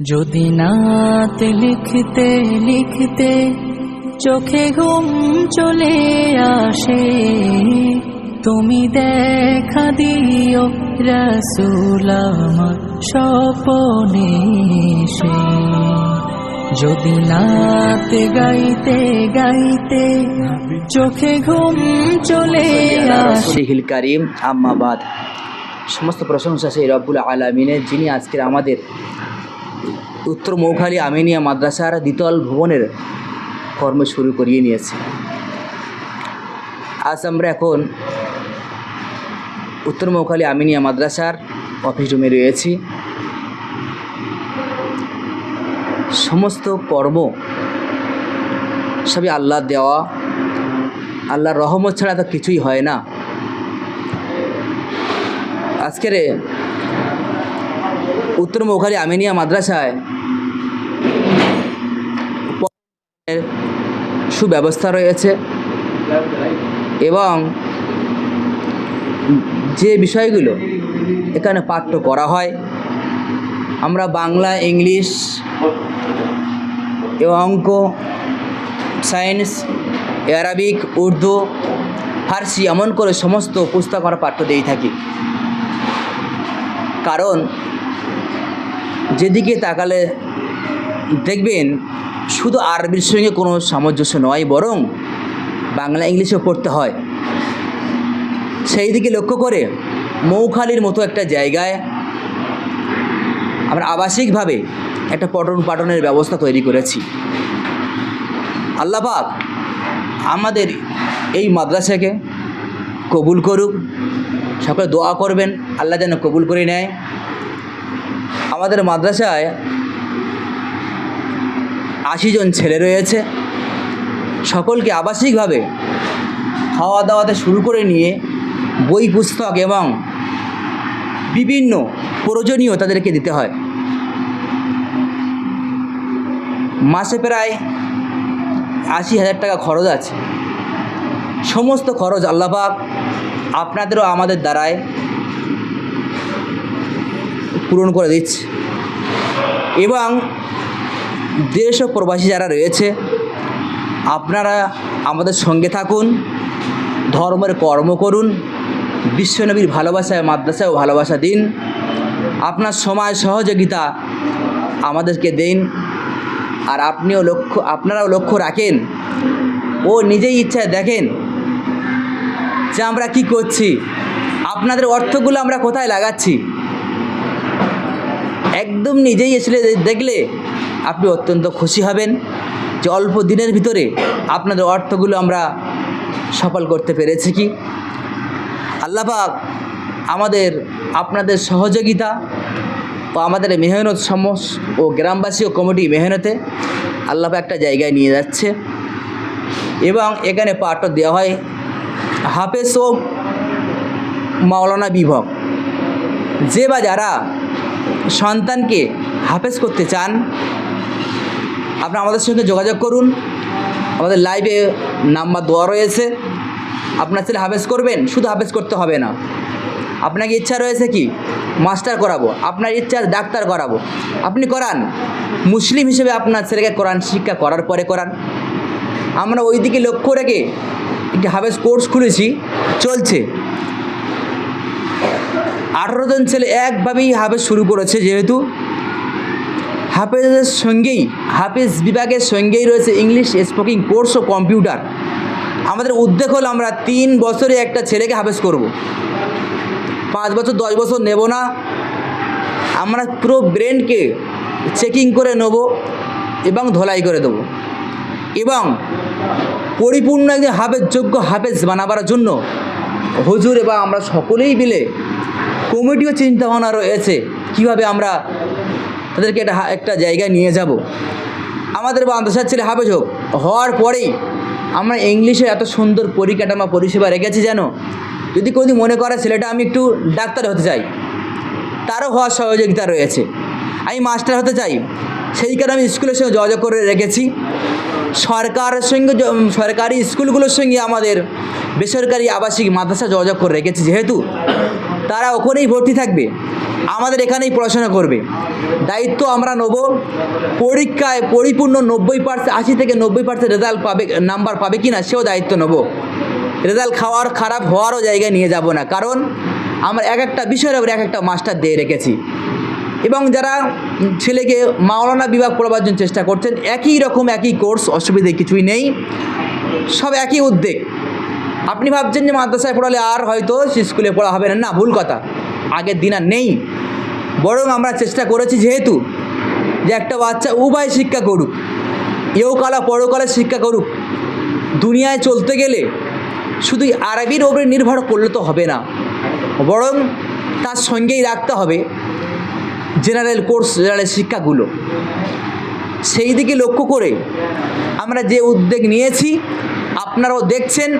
যদি নাত লিখতে লিখতে চোখে ঘুম চলে আসে, তুমি দেখা দিও রসুল আমার স্বপনে সে যদি নাত গাইতে গাইতে চোখে ঘুম চলে আসে। কারিম, আম্মাবাদ। সমস্ত প্রশংসা সেই রব্বুল আলমিনের, যিনি আজকের আমাদের উত্তর মৌখালী আমিনিয়া মাদ্রাসার দ্বিতল ভবনের কর্ম শুরু করিয়ে নিয়েছে। আজ আমরা এখন উত্তর মৌখালী আমিনিয়া মাদ্রাসার অফিস রুমে রয়েছি। সমস্ত কর্ম সবই আল্লাহ দেওয়া। আল্লাহর রহমত ছাড়া তো কিছুই হয় না। আজকের উত্তর মৌখালী আমিনিয়া মাদ্রাসায় সুব্যবস্থা রয়েছে এবং যে বিষয়গুলো এখানে পাঠ্য করা হয়, আমরা বাংলা, ইংলিশ এবং অঙ্ক, সায়েন্স, অ্যারাবিক, উর্দু, ফার্সি এমন করে সমস্ত পুস্তক আমরা পাঠ্য দিয়েই থাকি। কারণ যেদিকে তাকালে দেখবেন শুধু আরবির সঙ্গে কোনো সামঞ্জস্য নয়, বরং বাংলা ইংলিশও পড়তে হয়। সেই দিকে লক্ষ্য করে মৌখালির মতো একটা জায়গায় আমরা আবাসিকভাবে একটা পঠন পাঠনের ব্যবস্থা তৈরি করেছি। আল্লাপাক আমাদের এই মাদ্রাসাকে কবুল করুক, সকলে দোয়া করবেন, আল্লাহ যেন কবুল করে নেয়। আমাদের মাদ্রাসায় আশি জন ছেলে রয়েছে। সকলকে আবাসিকভাবে খাওয়া দাওয়াতে শুরু করে নিয়ে বই, পুস্তক এবং বিভিন্ন প্রয়োজনীয় তাদেরকে দিতে হয়। মাসে প্রায় আশি হাজার টাকা খরচ আছে। সমস্ত খরচ আল্লাপাক আপনাদেরও আমাদের দ্বারায় পূরণ করে দিচ্ছে। এবং দেশ ও প্রবাসী যারা রয়েছে, আপনারা আমাদের সঙ্গে থাকুন, ধর্মের কর্ম করুন, বিশ্বনবীর ভালোবাসায়, মাদ্রাসায় ভালোবাসা দিন। আপনার সময় সহযোগিতা আমাদেরকে দিন। আর আপনিও লক্ষ্য, আপনারাও লক্ষ্য রাখেন ও নিজেই ইচ্ছায় দেখেন যে আমরা কি করছি, আপনাদের অর্থগুলো আমরা কোথায় লাগাচ্ছি। একদম নিজেই এসে দেখলে আপনি অত্যন্ত খুশি হবেন যে অল্প দিনের ভিতরে আপনাদের অর্থগুলো আমরা সফল করতে পেরেছি কি? আল্লাপাক আমাদের আপনাদের সহযোগিতা ও আমাদের মেহনত সমস ও গ্রামবাসী ও কমিটি মেহনতে আল্লাপাক একটা জায়গায় নিয়ে যাচ্ছে এবং এখানে পাঠও দেওয়া হয়। হাফেজ ও মাওলানা বিভব, যে বা যারা সন্তানকে হাফেজ করতে চান আপনারা আমাদের সঙ্গে যোগাযোগ করুন। আমাদের লাইভে নাম্বার দেওয়া রয়েছে। আপনার ছেলে হাফেজ করবেন, শুধু হাফেজ করতে হবে না। আপনাকে ইচ্ছা রয়েছে কি? মাস্টার করাবো। আপনার ইচ্ছা ডাক্তার করাবো। আপনি করান। মুসলিম হিসেবে আপনার ছেলেকে কোরআন শিক্ষা করার পরে করান। আমরা ওই দিকে লক্ষ্য রেখে একটি হাফেজ কোর্স খুলেছি। চলছে। আঠারো জন ছেলে একভাবেই হাফেজ শুরু করেছে যেহেতু। হাফেজের সঙ্গেই, হাফেজ বিভাগের সঙ্গেই রয়েছে ইংলিশ স্পোকিং কোর্স ও কম্পিউটার আমাদের উদ্যোগ হলো আমরা তিন বছরে একটা ছেলেকে হাফেজ করব। পাঁচ বছর, দশ বছর নেব না। আমরা পুরো ব্রেনকে চেকিং করে নেব এবং ধলাই করে দেবো। এবং পরিপূর্ণ একজন হাফেজ যোগ্য হাফেজ বানাবার জন্য হুজুর এবং আমরা সকলেই মিলে কমিটিও চিন্তাভাবনা রয়েছে। কীভাবে আমরা তাদেরকে একটা একটা জায়গায় নিয়ে যাব। আমাদের মাদ্রাসার ছেলে হাফেজ হোক, হওয়ার পরেই আমরা ইংলিশে এত সুন্দর পরিকাঠামো, পরিষেবা রেখেছি যেন, যদি কোনো মনে করে ছেলেটা আমি একটু ডাক্তার হতে চাই, তারও হওয়ার সহযোগিতা রয়েছে। আমি মাস্টার হতে চাই, সেই কারণে আমি স্কুলের সঙ্গে যোগাযোগ করে রেখেছি। সরকারের সঙ্গে সরকারি স্কুলগুলোর সঙ্গে আমাদের বেসরকারি আবাসিক মাদ্রাসা যোগাযোগ করে রেখেছি, যেহেতু তারা ওখানেই ভর্তি থাকবে। আমাদের এখানেই পড়াশোনা করবে। দায়িত্ব আমরা নেব। পরীক্ষায় পরিপূর্ণ নব্বই পার্সেন্ট আশি থেকে নব্বই পার্সেন্ট রেজাল্ট পাবে, নাম্বার পাবে কি না সেও দায়িত্ব নেব। রেজাল্ট খাওয়ার, খারাপ হওয়ারও জায়গায় নিয়ে যাব না। কারণ আমরা এক একটা বিষয়ের উপরে এক একটা মাস্টার দিয়ে রেখেছি। এবং যারা ছেলেকে মাওলানা বিভাগ পড়াবার জন্য চেষ্টা করছেন, একই রকম একই কোর্স, অসুবিধে কিছুই নেই। সব একই উদ্যোগ। আপনি ভাবছেন যে মাদ্রাসায় পড়ালে আর হয়তো স্কুলে পড়া হবে না। না, ভুল কথা। আগের দিন আর নেই। বরং আমরা চেষ্টা করেছি যেহেতু যে একটা বাচ্চা উভয় শিক্ষা করুক এও ইহকালা পরকালে শিক্ষা করুক। দুনিয়ায় চলতে গেলে শুধু আরবির ওপরে নির্ভর করলে তো হবে না। বরং তার সঙ্গেই রাখতে হবে জেনারেল কোর্স জেনারেল শিক্ষাগুলো। সেই দিকে লক্ষ্য করে আমরা যে উদ্যোগ নিয়েছি, আপনারাও দেখছেন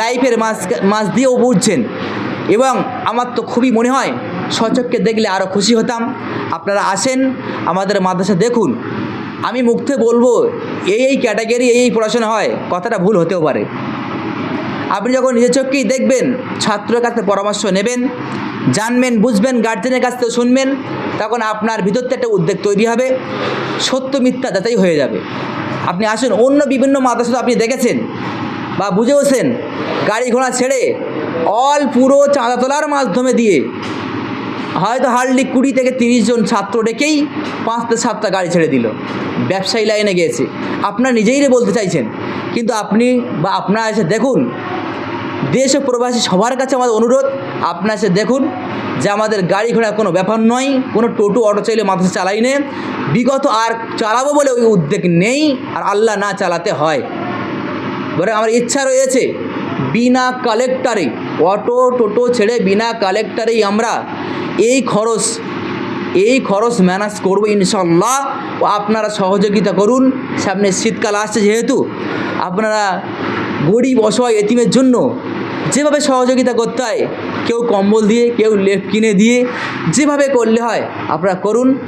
লাইফের মাঝ মাঝ দিয়েও বুঝছেন। এবং আমার তো খুবই মনে হয় সচককে দেখলে আরও খুশি হতাম। আপনারা আসেন আমাদের মাদ্রাসা দেখুন। আমি মুখে বলব, এই এই ক্যাটাগরি, এই এই পড়াশোনা হয়, কথাটা ভুল হতেও পারে। আপনি যখন নিজের চোখকেই দেখবেন ছাত্রের কাছে পরামর্শ নেবেন, জানবেন, বুঝবেন গার্জেনের কাছ থেকে শুনবেন, তখন আপনার ভিতর থেকে একটা উদ্যোগ তৈরি হবে, সত্য মিথ্যা যাচাই হয়ে যাবে। আপনি আসুন, অন্য বিভিন্ন মাদ্রাসা আপনি দেখেছেন বা বুঝেওছেন, গাড়ি ঘোড়া ছেড়ে অল পুরো চাঁদা তোলার মাধ্যমে দিয়ে। হয়তো হার্ডলি কুড়ি থেকে তিরিশ জন ছাত্র ডেকেই পাঁচটা সাতটা গাড়ি ছেড়ে দিল। ব্যবসায়ী লাইনে গিয়েছে। আপনার নিজেই বলতে চাইছেন। কিন্তু আপনি বা আপনারা এসে দেখুন, দেশ ও প্রবাসী সবার কাছে আমাদের অনুরোধ, আপনারা এসে দেখুন যে আমাদের গাড়ি ঘোড়া কোনো ব্যাপার নয়, কোনো টোটো, অটো চাইলে মাথা চালাই নে। বিগত আর চালাবো বলে ওই উদ্যোগ নেই আর আল্লাহ না চালাতে হয়। বলে আমার ইচ্ছা রয়েছে, বিনা কালেক্টারে অটো, টোটো ছেড়ে বিনা কালেক্টারেই আমরা এই খরচ এই খরচ ম্যানেজ করব ইনশাল্লাহ আপনারা সহযোগিতা করুন। সামনে শীতকাল আসছে যেহেতু। আপনারা গরিব অসহায় এতিমের জন্য যেভাবে সহযোগিতা করতে হয়, কেউ কম্বল দিয়ে, কেউ লেপ কিনে দিয়ে যেভাবে করলে হয় আপনারা করুন।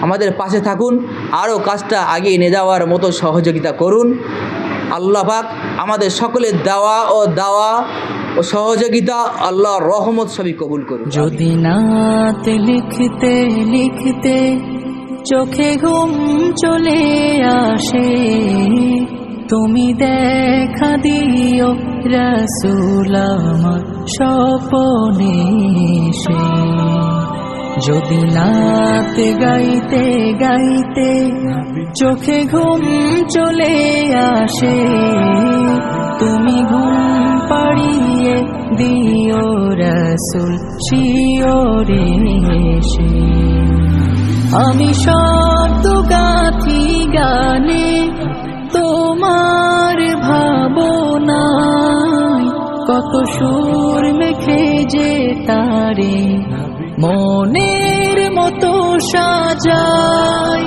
আমাদের পাশে থাকুন। আরও কাজটা আগে নিয়ে যাওয়ার মতো সহযোগিতা করুন। আল্লাহ পাক আমাদের সকলের দেওয়া ও দাওয়া ও সহযোগিতা আল্লাহর রহমত সবই কবুল করুন যদি নাত লিখতে লিখতে চোখে ঘুম চলে আসে, তুমি দেখা দিও রসুল আমার স্বপনে এসে। যদি নাত গাইতে গাইতে চোখে ঘুম চলে আসে, তুমি ঘুম পাড়িয়ে দিও রসুল শিওরে এসে। আমি শব্দ গাথি গানে তোমার ভাবনায় কত সুর মেখে যে তারে। মনের মতো সাজায়